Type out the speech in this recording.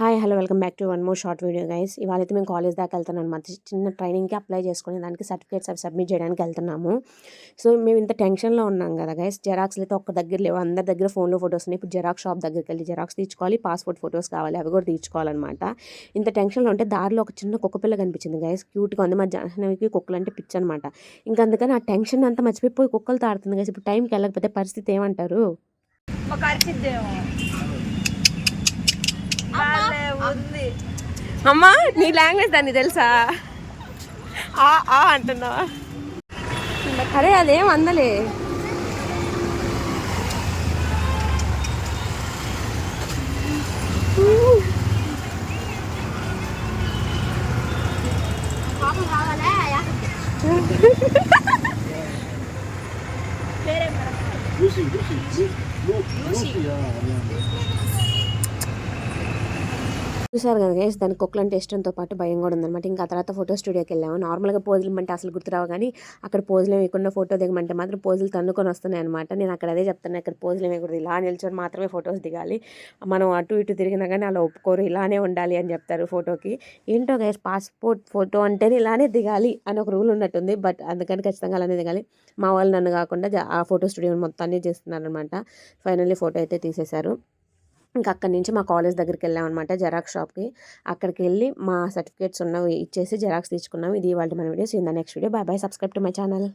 Hi hello welcome back to one more short video guys. ఇవాళ అయితే మేము college దాకా వెళ్తున్నాం అనమాట చిన్న ట్రైనింగ్కి అప్లై చేసుకుని దానికి సర్టిఫికేట్స్ అవి సబ్మిట్ చేయడానికి వెళ్తున్నాము. సో మేము ఇంత టెన్షన్లో ఉన్నాం కదా గైస్. జెరాక్స్లు అయితే ఒక్క దగ్గర లేవు. అందరి దగ్గర ఫోన్లో ఫొటోస్ ఉన్నాయి. ఇప్పుడు జెరాక్స్ షాప్ దగ్గరికి వెళ్ళి జెరాక్స్ తీసుకోవాలి. పాస్పోర్ట్ ఫొటోస్ కావాలి. అవి కూడా తీసుకోవాలన్నమాట. ఇంత టెన్షన్లో ఉంటే దారిలో ఒక చిన్న కుక్క పిల్ల కనిపించింది గైస్. క్యూట్గా ఉంది. మా జాహ్నవికి కుక్కలు అంటే పిచ్చి అనమాట ఇంకా అందుకని ఆ టెన్షన్ అంతా మర్చిపోయి కుక్కలు తాడుతుంది గైస్. ఇప్పుడు టైంకి వెళ్ళకపోతే పరిస్థితి ఏమంటారు? ఉంది. అమ్మా నీ లాంగ్వేజ్ దాన్ని తెలుసా? ఆ ఆ అంటున్నావా? అరే అదేం అందలే. Lucy, Lucy, Lu- Lu- Lucy, ja, ja. చూసారు కదా గైస్ దానికి కుక్కలు అంటే ఇష్టంతో పాటు భయం కూడా ఉందన్నమాట. ఇంకా ఆ తర్వాత ఫోటో స్టూడియోకి వెళ్ళాము. నార్మల్గా పోజులు అంటే అసలు గుర్తురావు కానీ అక్కడ పోజులు ఇవ్వకుండా ఫోటో దిగమంటే మాత్రం పోజులు తన్నుకొని వస్తున్నాయి అనమాట నేను అక్కడ అదే చెప్తాను అక్కడ పోజులు ఇవ్వకూడదు ఇలా నిల్చొని మాత్రమే ఫొటోస్ దిగాలి. మనం అటు ఇటు తిరిగినా కానీ అలా ఒప్పుకోరు. ఇలానే ఉండాలి అని చెప్తారు ఫోటోకి ఏంటో గైస్ పాస్పోర్ట్ ఫోటో అంటేనే ఇలానే దిగాలి అని ఒక రూల్ ఉన్నట్టుంది. బట్ అందుకని ఖచ్చితంగా అలానే దిగాలి. మా వాళ్ళు నన్ను కాకుండా ఆ ఫోటో స్టూడియో మొత్తాన్ని చేస్తున్నారు అనమాట ఫైనల్లీ ఫోటో అయితే తీసేశారు. ఇంకా అక్కడి నుంచి మా కాలేజ్ దగ్గరికి వెళ్ళామన్నమాట జెరాక్స్ షాప్కి. అక్కడికి వెళ్ళి మా సర్టిఫికేట్స్ ఉన్నవి ఇచ్చేసి జెరాక్స్ తీసుకున్నాం ఇది వాళ్ళ మన videos in the next video bye bye subscribe to my channel